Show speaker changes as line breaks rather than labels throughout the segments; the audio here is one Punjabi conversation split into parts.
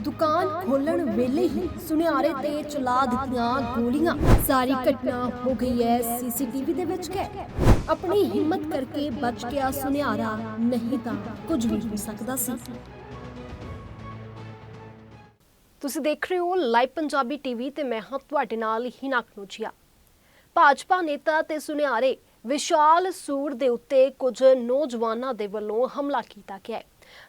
ਦੁਕਾਨ ਖੋਲਣ ਵੇਲੇ ਹੀ ਸੁਨਿਆਰੇ ਤੇ ਚਲਾ ਦਿੱਤੀਆਂ ਗੋਲੀਆਂ। ਸਾਰੀ ਘਟਨਾ ਹੋ ਗਈ ਹੈ ਸੀਸੀਟੀਵੀ ਦੇ ਵਿੱਚ ਕੈਦ ਆਪਣੀ ਹਿੰਮਤ ਕਰਕੇ ਬਚ ਗਿਆ ਸੁਨਿਆਰਾ। ਨਹੀਂ ਤਾਂ ਕੁਝ ਵੀ ਹੋ ਸਕਦਾ ਸੀ। ਤੁਸੀਂ ਦੇਖ ਰਹੇ ਹੋ ਲਾਈਵ ਪੰਜਾਬੀ ਟੀਵੀ ਤੇ ਮੈਂ ਹਾਂ ਤੁਹਾਡੇ ਨਾਲ ਹਿਨਾ ਕਨੂਚੀਆ ਭਾਜਪਾ ਨੇਤਾ ਤੇ ਸੁਨਿਆਰੇ ਵਿਸ਼ਾਲ ਸੂਰ ਦੇ ਉੱਤੇ ਕੁਝ ਨੌਜਵਾਨਾਂ ਦੇ ਵੱਲੋਂ ਹਮਲਾ ਕੀਤਾ ਗਿਆ ਹੈ।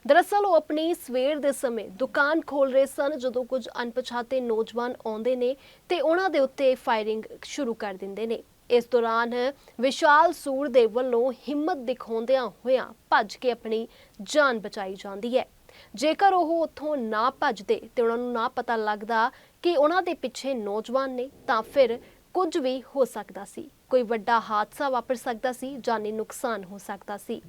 ਦਰਅਸਲ ਉਹ ਆਪਣੀ ਸਵੇਰ ਦੇ ਸਮੇਂ ਦੁਕਾਨ ਖੋਲ ਰਹੇ ਸਨ, ਜਦੋਂ ਕੁਝ ਅਣਪਛਾਤੇ ਨੌਜਵਾਨ ਆਉਂਦੇ ਨੇ ਤੇ ਉਹਨਾਂ ਦੇ ਉੱਤੇ ਫਾਇਰਿੰਗ ਸ਼ੁਰੂ ਕਰ ਦਿੰਦੇ ਨੇ। ਇਸ ਦੌਰਾਨ ਵਿਸ਼ਾਲ ਸੂਰ ਦੇ ਵੱਲੋਂ ਹਿੰਮਤ ਦਿਖਾਉਂਦਿਆਂ ਹੋਇਆਂ ਭੱਜ ਕੇ ਆਪਣੀ ਜਾਨ ਬਚਾਈ ਜਾਂਦੀ ਹੈ। ਜੇਕਰ ਉਹ ਉੱਥੋਂ ਨਾ ਭੱਜਦੇ ਤੇ ਉਹਨਾਂ ਨੂੰ ਨਾ ਪਤਾ ਲੱਗਦਾ ਕਿ ਉਹਨਾਂ ਦੇ ਪਿੱਛੇ ਨੌਜਵਾਨ ਨੇ, ਤਾਂ ਫਿਰ ਕੁਝ ਵੀ ਹੋ ਸਕਦਾ ਸੀ। ਕੋਈ ਵੱਡਾ ਹਾਦਸਾ ਵਾਪਰ ਸਕਦਾ ਸੀ ਜਾਨੀ ਨੁਕਸਾਨ ਹੋ ਸਕਦਾ ਸੀ।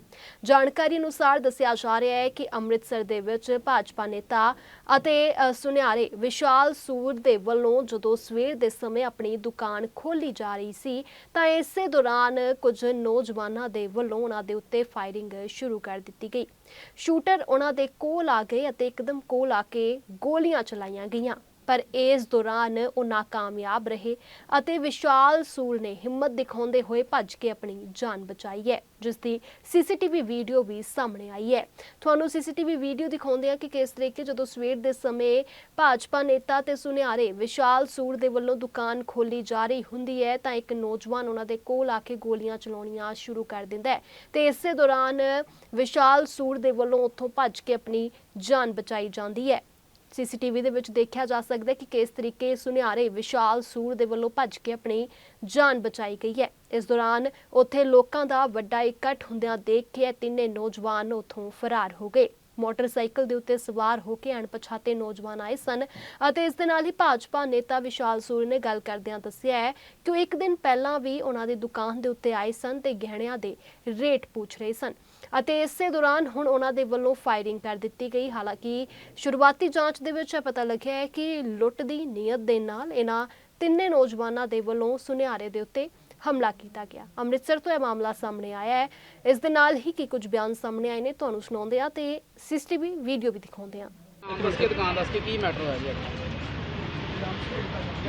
ਜਾਣਕਾਰੀ ਅਨੁਸਾਰ ਦੱਸਿਆ ਜਾ ਰਿਹਾ ਹੈ ਕਿ ਅੰਮ੍ਰਿਤਸਰ ਦੇ ਵਿੱਚ ਭਾਜਪਾ ਨੇਤਾ ਅਤੇ ਸੁਨਿਆਰੇ ਵਿਸ਼ਾਲ ਸੂਰ ਦੇ ਵੱਲੋਂ ਜਦੋਂ ਸਵੇਰ ਦੇ ਸਮੇਂ ਆਪਣੀ ਦੁਕਾਨ ਖੋਲੀ ਜਾ ਰਹੀ ਸੀ, ਤਾਂ ਇਸੇ ਦੌਰਾਨ ਕੁਝ ਨੌਜਵਾਨਾਂ ਦੇ ਵੱਲੋਂ ਉਹਨਾਂ ਦੇ ਉੱਤੇ ਫਾਇਰਿੰਗ ਸ਼ੁਰੂ ਕਰ ਦਿੱਤੀ ਗਈ। ਸ਼ੂਟਰ ਉਹਨਾਂ ਦੇ ਕੋਲ ਆ ਗਏ ਅਤੇ ਇੱਕਦਮ ਕੋਲ ਆ ਕੇ ਗੋਲੀਆਂ ਚਲਾਈਆਂ ਗਈਆਂ। ਪਰ ਇਸ ਦੌਰਾਨ ਉਹ ਨਾਕਾਮਯਾਬ ਰਹੇ ਅਤੇ ਵਿਸ਼ਾਲ ਸੂਰ ਨੇ ਹਿੰਮਤ ਦਿਖਾਉਂਦੇ ਹੋਏ ਭੱਜ ਕੇ ਆਪਣੀ ਜਾਨ ਬਚਾਈ ਹੈ, ਜਿਸ ਦੀ ਸੀਸੀਟੀਵੀ ਵੀਡੀਓ ਵੀ ਸਾਹਮਣੇ ਆਈ ਹੈ। ਤੁਹਾਨੂੰ ਸੀਸੀਟੀਵੀ ਵੀਡੀਓ ਦਿਖਾਉਂਦੇ ਆ ਕਿ ਕਿਸ ਤਰੀਕੇ ਜਦੋਂ ਸਵੇਰ ਦੇ ਸਮੇਂ ਭਾਜਪਾ ਨੇਤਾ ਤੇ ਸੁਨਿਆਰੇ ਵਿਸ਼ਾਲ ਸੂਰ ਦੇ ਵੱਲੋਂ ਦੁਕਾਨ ਖੋਲੀ ਜਾ ਰਹੀ ਹੁੰਦੀ ਹੈ, ਤਾਂ ਇੱਕ ਨੌਜਵਾਨ ਉਹਨਾਂ ਦੇ ਕੋਲ ਆ ਕੇ ਗੋਲੀਆਂ ਚਲਾਉਣੀਆਂ ਸ਼ੁਰੂ ਕਰ ਦਿੰਦਾ ਹੈ ਤੇ ਇਸੇ ਦੌਰਾਨ ਵਿਸ਼ਾਲ ਸੂਰ ਦੇ ਵੱਲੋਂ ਉੱਥੋਂ ਭੱਜ ਕੇ ਆਪਣੀ ਜਾਨ ਬਚਾਈ ਜਾਂਦੀ ਹੈ। ਸੀਸੀਟੀਵੀ ਦੇ ਵਿੱਚ ਦੇਖਿਆ ਜਾ ਸਕਦਾ ਹੈ ਕਿ ਕਿਸ ਤਰੀਕੇ ਸੁਨਿਆਰੇ ਵਿਸ਼ਾਲ ਸੂਰ ਦੇ ਵੱਲੋਂ ਭੱਜ ਕੇ ਆਪਣੀ ਜਾਨ ਬਚਾਈ ਗਈ ਹੈ। ਇਸ ਦੌਰਾਨ ਉੱਥੇ ਲੋਕਾਂ ਦਾ ਵੱਡਾ ਇਕੱਠ ਹੁੰਦਿਆਂ ਦੇਖ ਕੇ ਇਹ ਤਿੰਨੇ ਨੌਜਵਾਨ ਉੱਥੋਂ ਫਰਾਰ ਹੋ ਗਏ। ਮੋਟਰਸਾਈਕਲ ਦੇ ਉੱਤੇ ਸਵਾਰ ਹੋ ਕੇ ਅਣਪਛਾਤੇ ਨੌਜਵਾਨ ਆਏ ਸਨ ਅਤੇ ਇਸ ਦੇ ਨਾਲ ਹੀ ਭਾਜਪਾ ਨੇਤਾ ਵਿਸ਼ਾਲ ਸੂਰ ਨੇ ਗੱਲ ਕਰਦਿਆਂ ਦੱਸਿਆ ਹੈ ਕਿ ਉਹ ਇੱਕ ਦਿਨ ਪਹਿਲਾਂ ਵੀ ਉਹਨਾਂ ਦੀ ਦੁਕਾਨ ਦੇ ਉੱਤੇ ਆਏ ਸਨ ਤੇ ਗਹਿਣਿਆਂ ਦੇ ਰੇਟ ਪੁੱਛ ਰਹੇ ਸਨ। ਅਤੇ ਇਸੇ ਦੌਰਾਨ ਹੁਣ ਉਹਨਾਂ ਦੇ ਵੱਲੋਂ ਫਾਇਰਿੰਗ ਕਰ ਦਿੱਤੀ ਗਈ। ਹਾਲਾਂਕਿ ਸ਼ੁਰੂਆਤੀ ਜਾਂਚ ਦੇ ਵਿੱਚ ਇਹ ਪਤਾ ਲੱਗਿਆ ਹੈ ਕਿ ਲੁੱਟ ਦੀ ਨੀਅਤ ਦੇ ਨਾਲ ਇਹਨਾਂ ਤਿੰਨੇ ਨੌਜਵਾਨਾਂ ਦੇ ਵੱਲੋਂ ਸੁਨਿਆਰੇ ਦੇ ਉੱਤੇ ਹਮਲਾ ਕੀਤਾ ਗਿਆ। ਅੰਮ੍ਰਿਤਸਰ ਤੋਂ ਇਹ ਮਾਮਲਾ ਸਾਹਮਣੇ ਆਇਆ ਹੈ। ਇਸ ਦੇ ਨਾਲ ਹੀ ਕੀ ਕੁਝ ਬਿਆਨ ਸਾਹਮਣੇ ਆਏ ਨੇ ਤੁਹਾਨੂੰ ਸੁਣਾਉਂਦੇ ਆ ਤੇ ਸੀਸੀਟੀਵੀ ਵੀਡੀਓ ਵੀ ਦਿਖਾਉਂਦੇ ਆ
ਨਾਮ ਦੱਸ ਕੇ ਦੁਕਾਨ ਦੱਸ ਕੇ ਕੀ ਮੈਟਰ ਹੋਇਆ ਜੀ? ਅੱਜ?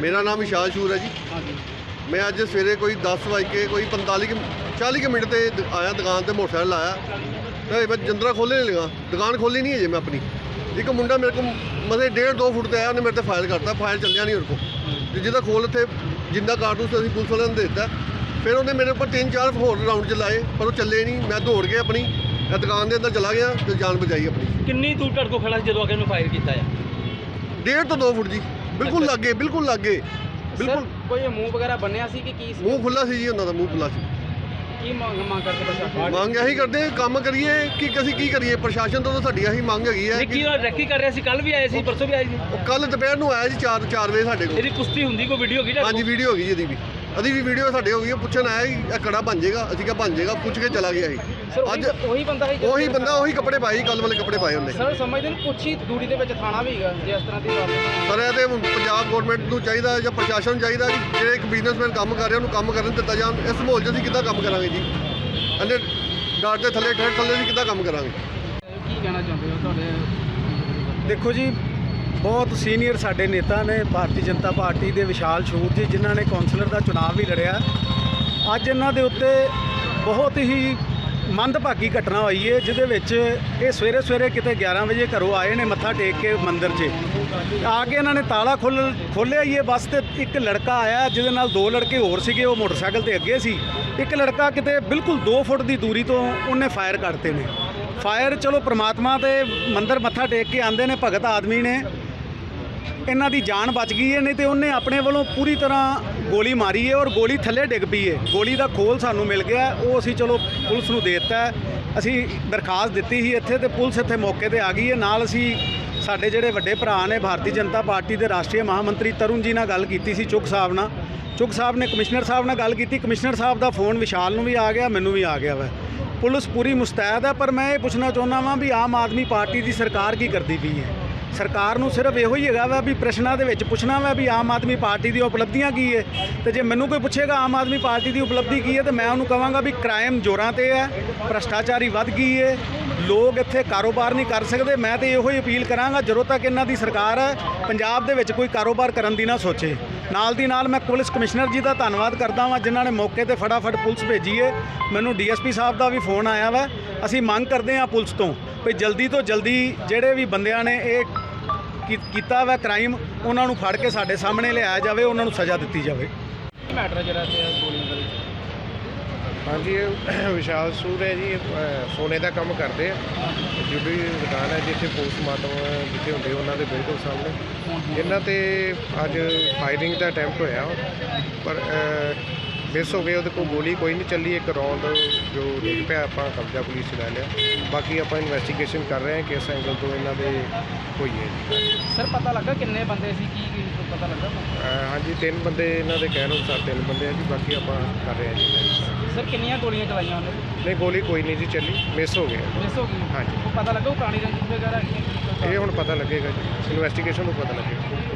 ਮੇਰਾ ਨਾਮ ਵਿਸ਼ਾਲ ਸ਼ੂਰ ਹੈ ਜੀ।
ਹਾਂਜੀ।
ਮੈਂ ਅੱਜ ਸਵੇਰੇ ਕੋਈ 10 ਵਜੇ ਕੇ ਕੋਈ 45 ਕੁ- 40 ਕੁ ਮਿੰਟ ਤੇ ਦ- ਆਇਆ ਦੁਕਾਨ ਤੇ ਮੋਟਰਸਾਈਕਲ ਆਇਆ ਤੇ ਮੈਂ ਜੰਦਰਾ ਖੋਲ੍ਹੇ ਨਹੀਂ ਲਗਾ। ਦੁਕਾਨ ਖੋਲੀ ਨਹੀਂ ਅਜੇ ਮੈਂ ਆਪਣੀ। ਇੱਕ ਮੁੰਡਾ ਮੇਰੇ ਕੋਲ ਮਸੇ 1.5 2 ਫੁੱਟ ਤੇ ਆਇਆ ਉਹਨੇ ਮੇਰੇ ਤੇ ਫਾਇਰ ਕਰਤਾ। ਫਾਇਰ ਚੱਲਿਆ ਨਹੀਂ ਉਹਦੇ ਕੋਲ। ਤੇ ਜਿਹਦਾ ਖੋਲ ਇੱਥੇ ਜਿੰਦਾ ਕਾਰਟੂਨ ਸੀ ਅਸੀਂ ਪੁਲਿਸ ਵਾਲਿਆਂ ਨੂੰ ਦੇ ਦਿੱਤਾ। ਫਿਰ ਉਹਨੇ ਮੇਰੇ ਉੱਪਰ ਤਿੰਨ ਚਾਰ ਹੋਰ ਰਾਉਂਡ ਚਲਾਏ ਪਰ ਉਹ ਚੱਲੇ ਨਹੀਂ। ਮੈਂ ਦੌੜ ਕੇ ਆਪਣੀ। ਇਹ ਦੁਕਾਨ ਦੇ ਅੰਦਰ ਚਲਾ ਗਿਆ ਤੇ ਜਾਨ ਬਚਾਈ ਆਪਣੀ।
ਕਿੰਨੀ ਦੂਰ ਕੋਲ ਖੜਾ ਸੀ ਜਦੋਂ ਆ ਕੇ ਉਹਨੂੰ ਫਾਇਰ ਕੀਤਾ ਆ?
1.5 ਤੋਂ 2 ਫੁੱਟ ਜੀ। ਬਿਲਕੁਲ ਲੱਗੇ ਬਿਲਕੁਲ ਲੱਗੇ। ਬਿਲਕੁਲ।
ਕੋਈ ਮੂੰਹ ਵਗੈਰਾ ਬੰਨਿਆ ਸੀ ਕਿ ਕੀ ਸੀ?
ਮੂੰਹ ਖੁੱਲਾ ਸੀ ਜੀ ਉਹਨਾਂ ਦਾ ਮੂੰਹ ਖੁੱਲਾ ਸੀ।
ਕੀ ਮੰਗ ਮੰਗ ਕਰਕੇ ਪ੍ਰਸ਼ਾਸਨ
ਮੰਗ ਇਹੀ ਕਰਦੇ ਹਾਂ, ਕੰਮ ਕਰੀਏ ਕਿ ਅਸੀਂ ਕੀ ਕਰੀਏ? ਪ੍ਰਸ਼ਾਸਨ ਤੋਂ ਤਾਂ ਸਾਡੀ ਇਹੀ ਮੰਗ ਹੈਗੀ ਹੈ
ਕੀ
ਕਿ
ਉਹ ਰੈਕੀ ਕਰ ਰਿਹਾ ਸੀ? ਕੱਲ ਵੀ ਆਏ ਸੀ ਪਰਸੋਂ ਵੀ ਆਏ ਸੀ।
ਕੱਲ ਦੁਪਹਿਰ ਨੂੰ ਆਇਆ ਜੀ 4 4 ਵਜੇ ਸਾਡੇ ਕੋਲ।
ਇਹਦੀ ਕੁਸ਼ਤੀ ਹੁੰਦੀ ਕੋਈ ਵੀਡੀਓ ਕੀ
ਹਾਂਜੀ ਵੀਡੀਓ ਹੋ ਗਈ ਜੀ ਇਹਦੀ ਵੀ। ਅਦੀ ਵੀ ਵੀਡੀਓ ਸਾਡੇ ਹੋ ਗਈ ਹੈ, ਪੁੱਛਣ ਆਇਆ ਜੀ ਇਹ ਕੜਾ ਬਣ ਜਾਏਗਾ ਅਸੀਂ ਕਿਹਾ ਬਣ ਜਾਏਗਾ ਪੁੱਛ ਕੇ ਚਲਾ ਗਿਆ ਸੀ। ਅੱਜ
ਉਹੀ ਬੰਦਾ ਹੈ
ਉਹੀ ਬੰਦਾ ਉਹੀ ਕੱਪੜੇ ਪਾਏ ਕੱਲ ਵਾਲੇ ਕੱਪੜੇ ਪਾਏ ਉਹਨੇ।
ਸਰ ਸਮਝਦੇ ਨੇ ਕੁਛ ਹੀ ਦੂਰੀ ਦੇ ਵਿੱਚ ਥਾਣਾ ਵੀ ਹੈਗਾ ਜੇ ਇਸ ਤਰ੍ਹਾਂ ਦੀ ਗੱਲ
ਪਰ ਇਹ ਤੇ ਪੰਜਾਬ ਗਵਰਨਮੈਂਟ ਨੂੰ ਚਾਹੀਦਾ ਜਾਂ ਪ੍ਰਸ਼ਾਸਨ ਨੂੰ ਚਾਹੀਦਾ ਕਿ ਜਿਹੜੇ ਇੱਕ ਬਿਜ਼ਨਸਮੈਨ ਕੰਮ ਕਰ ਰਿਹਾ ਉਹਨੂੰ ਕੰਮ ਕਰਨ ਦਿੱਤਾ ਜਾਣ। ਇਸ ਮਾਹੌਲ 'ਚ ਅਸੀਂ ਕਿੱਦਾਂ ਕੰਮ ਕਰਾਂਗੇ ਜੀ? ਅੰਨੇ ਡਾਟ ਦੇ ਥੱਲੇ ਠੇਠ ਥੱਲੇ ਅਸੀਂ ਕਿੱਦਾਂ ਕੰਮ ਕਰਾਂਗੇ?
ਕੀ ਕਹਿਣਾ ਚਾਹੁੰਦੇ ਹੋ ਤੁਹਾਡੇ
ਦੇਖੋ ਜੀ ਬਹੁਤ ਸੀਨੀਅਰ ਸਾਡੇ ਨੇਤਾ ਨੇ ਭਾਰਤੀ ਜਨਤਾ ਪਾਰਟੀ ਦੇ ਵਿਸ਼ਾਲ ਸ਼ੂਰ ਜੀ ਜਿਨ੍ਹਾਂ ਨੇ ਕੌਂਸਲਰ ਦਾ ਚੁਣਾਵ ਵੀ ਲੜਿਆ। ਅੱਜ ਇਹਨਾਂ ਦੇ ਉੱਤੇ ਬਹੁਤ ਹੀ ਮੰਦਭਾਗੀ ਘਟਨਾ ਹੋਈ ਹੈ ਜਿਹਦੇ ਵਿੱਚ ਇਹ ਸਵੇਰੇ ਸਵੇਰੇ ਕਿਤੇ 11 ਵਜੇ ਘਰੋਂ ਆਏ ਨੇ ਮੱਥਾ ਟੇਕ ਕੇ ਮੰਦਿਰ 'ਚ। ਆ ਕੇ ਇਹਨਾਂ ਨੇ ਤਾਲਾ ਖੋਲ, ਖੋਲ੍ਹਿਆ ਹੀ ਇਹ ਬਸ ਤੇ ਇੱਕ ਲੜਕਾ ਆਇਆ, ਜਿਹਦੇ ਨਾਲ ਦੋ ਲੜਕੇ ਹੋਰ ਸੀਗੇ, ਉਹ ਮੋਟਰਸਾਈਕਲ ਤੇ ਅੱਗੇ ਸੀ। ਇੱਕ ਲੜਕਾ ਕਿਤੇ ਬਿਲਕੁਲ 2 ਫੁੱਟ ਦੀ ਦੂਰੀ ਤੋਂ ਉਹਨੇ ਫਾਇਰ ਕਰਤੇ ਨੇ। ਫਾਇਰ ਚਲੋ ਪ੍ਰਮਾਤਮਾ ਤੇ ਮੰਦਰ ਮੱਥਾ ਟੇਕ ਕੇ ਆਂਦੇ ਨੇ, ਭਗਤ ਆਦਮੀ ਨੇ। ਇਹਨਾਂ ਦੀ ਜਾਨ ਬਚ ਗਈ ਹੈ ਨਹੀਂ ਤੇ ਉਹਨੇ ਆਪਣੇ ਵੱਲੋਂ ਪੂਰੀ ਤਰ੍ਹਾਂ ਗੋਲੀ ਮਾਰੀ ਹੈ ਔਰ ਗੋਲੀ ਥੱਲੇ ਡਿੱਗ ਪਈ ਹੈ। ਗੋਲੀ ਦਾ ਖੋਲ ਸਾਨੂੰ ਮਿਲ ਗਿਆ। ਉਹ ਅਸੀਂ ਚਲੋ ਪੁਲਿਸ ਨੂੰ ਦੇ ਦਿੱਤਾ। ਅਸੀਂ ਦਰਖਾਸਤ ਦਿੱਤੀ ਸੀ ਇੱਥੇ ਤੇ ਪੁਲਿਸ ਇੱਥੇ ਮੌਕੇ ਤੇ ਆ ਗਈ ਹੈ। ਨਾਲ ਅਸੀਂ ਸਾਡੇ ਜਿਹੜੇ ਵੱਡੇ ਭਰਾ ਨੇ ਭਾਰਤੀ ਜਨਤਾ ਪਾਰਟੀ ਦੇ ਰਾਸ਼ਟਰੀ ਮਹਾਮੰਤਰੀ ਤਰੁਣ ਜੀ ਨਾਲ ਗੱਲ ਕੀਤੀ ਸੀ ਚੁੱਕ ਸਾਹਿਬ ਨਾਲ। ਚੁੱਕ ਸਾਹਿਬ ਨੇ ਕਮਿਸ਼ਨਰ ਸਾਹਿਬ ਨਾਲ ਗੱਲ ਕੀਤੀ। ਕਮਿਸ਼ਨਰ ਸਾਹਿਬ ਦਾ ਫੋਨ ਵਿਸ਼ਾਲ ਨੂੰ ਵੀ ਆ ਗਿਆ, ਮੈਨੂੰ ਵੀ ਆ ਗਿਆ ਵਾ। ਪੁਲਿਸ ਪੂਰੀ ਮੁਸਤੈਦ ਹੈ, ਪਰ ਮੈਂ ਇਹ ਪੁੱਛਣਾ ਚਾਹੁੰਦਾ ਵਾਂ ਵੀ ਆਮ ਆਦਮੀ ਪਾਰਟੀ ਦੀ ਸਰਕਾਰ ਕੀ ਕਰਦੀ ਪਈ ਹੈ? ਸਰਕਾਰ ਨੂੰ ਸਿਰਫ ਇਹੋ ਹੀ ਹੈਗਾ ਵਾ ਵੀ ਪ੍ਰਸ਼ਨਾਂ ਦੇ ਵਿੱਚ ਪੁੱਛਣਾ ਵਾ ਵੀ ਆਮ ਆਦਮੀ ਪਾਰਟੀ ਦੀ ਉਪਲਬਧੀਆਂ ਕੀ ਹੈ ਤੇ ਜੇ ਮੈਨੂੰ ਕੋਈ ਪੁੱਛੇਗਾ ਆਮ ਆਦਮੀ ਪਾਰਟੀ ਦੀ ਉਪਲਬਧੀ ਕੀ ਹੈ ਤੇ ਮੈਂ ਉਹਨੂੰ ਕਹਾਂਗਾ ਵੀ ਕ੍ਰਾਈਮ ਜ਼ੋਰਾਂ ਤੇ ਹੈ ਭ੍ਰਸ਼ਟਾਚਾਰੀ ਵੱਧ ਗਈ ਹੈ ਲੋਕ ਇੱਥੇ ਕਾਰੋਬਾਰ ਨਹੀਂ ਕਰ ਸਕਦੇ। ਮੈਂ ਤੇ ਇਹੋ ਹੀ ਅਪੀਲ ਕਰਾਂਗਾ, ਜਦੋਂ ਤੱਕ ਇਹਨਾਂ ਦੀ ਸਰਕਾਰ ਹੈ ਪੰਜਾਬ ਦੇ ਵਿੱਚ ਕੋਈ ਕਾਰੋਬਾਰ ਕਰਨ ਦੀ ਨਾ ਸੋਚੇ। ਨਾਲ ਦੀ ਨਾਲ ਮੈਂ ਪੁਲਿਸ ਕਮਿਸ਼ਨਰ ਜੀ ਦਾ ਧੰਨਵਾਦ ਕਰਦਾ ਹਾਂ ਜਿਨ੍ਹਾਂ ਨੇ ਮੌਕੇ ਤੇ ਫਟਾਫਟ ਪੁਲਿਸ ਭੇਜੀ ਹੈ ਮੈਨੂੰ ਡੀਐਸਪੀ ਸਾਹਿਬ ਦਾ ਵੀ ਫੋਨ ਆਇਆ ਵਾ। ਅਸੀਂ ਮੰਗ ਕਰਦੇ ਹਾਂ ਪੁਲਿਸ ਤੋਂ ਵੀ ਜਲਦੀ ਤੋਂ ਜਲਦੀ ਜਿਹੜੇ ਵੀ ਬੰਦਿਆਂ ਨੇ ਇਹ ਕੀ- ਕੀਤਾ ਵਾ ਕ੍ਰਾਈਮ ਉਹਨਾਂ ਨੂੰ ਫੜ ਕੇ ਸਾਡੇ ਸਾਹਮਣੇ ਲਿਆਇਆ ਜਾਵੇ ਉਹਨਾਂ ਨੂੰ ਸਜ਼ਾ ਦਿੱਤੀ ਜਾਵੇ।
ਮੈਟਰ ਜਿਹੜਾ ਇੱਥੇ ਗੋਲੀਆਂ ਦਾ ਵਿੱਚ?
ਹਾਂਜੀ ਇਹ ਵਿਸ਼ਾਲ ਸੂਰ ਹੈ ਜੀ ਸੋਨੇ ਦਾ ਕੰਮ ਕਰਦੇ ਆ। ਜੁਡੀ ਦੁਕਾਨ ਹੈ ਜਿੱਥੇ ਪੋਸਟਮਾਰਟਮ ਜਿੱਥੇ ਹੁੰਦੇ ਉਹਨਾਂ ਦੇ ਬਿਲਕੁਲ ਸਾਹਮਣੇ। ਇਹਨਾਂ ਤੇ ਅੱਜ ਫਾਇਰਿੰਗ ਦਾ ਅਟੈਂਪਟ ਹੋਇਆ। ਪਰ ਮਿਸ ਹੋ ਗਏ ਉਹਦੇ ਕੋਲ ਗੋਲੀ ਕੋਈ ਨਹੀਂ ਚੱਲੀ ਇੱਕ ਰੌਂਡ ਜੋ ਡਿੱਗ ਪਿਆ ਆਪਾਂ ਕਬਜ਼ਾ ਪੁਲਿਸ ਲੈ ਲਿਆ। ਬਾਕੀ ਆਪਾਂ ਇਨਵੈਸਟੀਗੇਸ਼ਨ ਕਰ ਰਹੇ ਹਾਂ ਕਿਸ ਐਂਗਲ ਤੋਂ ਇਹਨਾਂ ਦੇ ਹੋਈ ਹੈ ਜੀ।
ਸਰ ਪਤਾ ਲੱਗਾ ਕਿੰਨੇ ਬੰਦੇ ਸੀ ਕੀ ਕੀ ਪਤਾ ਲੱਗਾ
ਹਾਂਜੀ ਤਿੰਨ ਬੰਦੇ ਇਹਨਾਂ ਦੇ ਕਹਿ ਅਨੁਸਾਰ ਤਿੰਨ ਬੰਦੇ ਆ ਜੀ ਬਾਕੀ ਆਪਾਂ ਕਰ ਰਹੇ ਹਾਂ ਜੀ।
ਸਰ ਕਿੰਨੀਆਂ ਗੋਲੀਆਂ ਚਲਾਈਆਂ ਉਹਨੇ?
ਨਹੀਂ ਗੋਲੀ ਕੋਈ ਨਹੀਂ ਜੀ ਚੱਲੀ ਮਿਸ ਹੋ ਗਿਆ
ਮਿਸ ਹੋ ਗਈ?
ਹਾਂਜੀ।
ਉਹ ਪਤਾ ਲੱਗਾ ਉਹ ਪੁਰਾਣੀ ਰੰਜਿਸ਼ ਵਗੈਰਾ ਹੈਗੀ ਹੈ?
ਇਹ ਹੁਣ ਪਤਾ ਲੱਗੇਗਾ ਜੀ ਇਨਵੈਸਟੀਗੇਸ਼ਨ ਨੂੰ ਪਤਾ ਲੱਗੇਗਾ।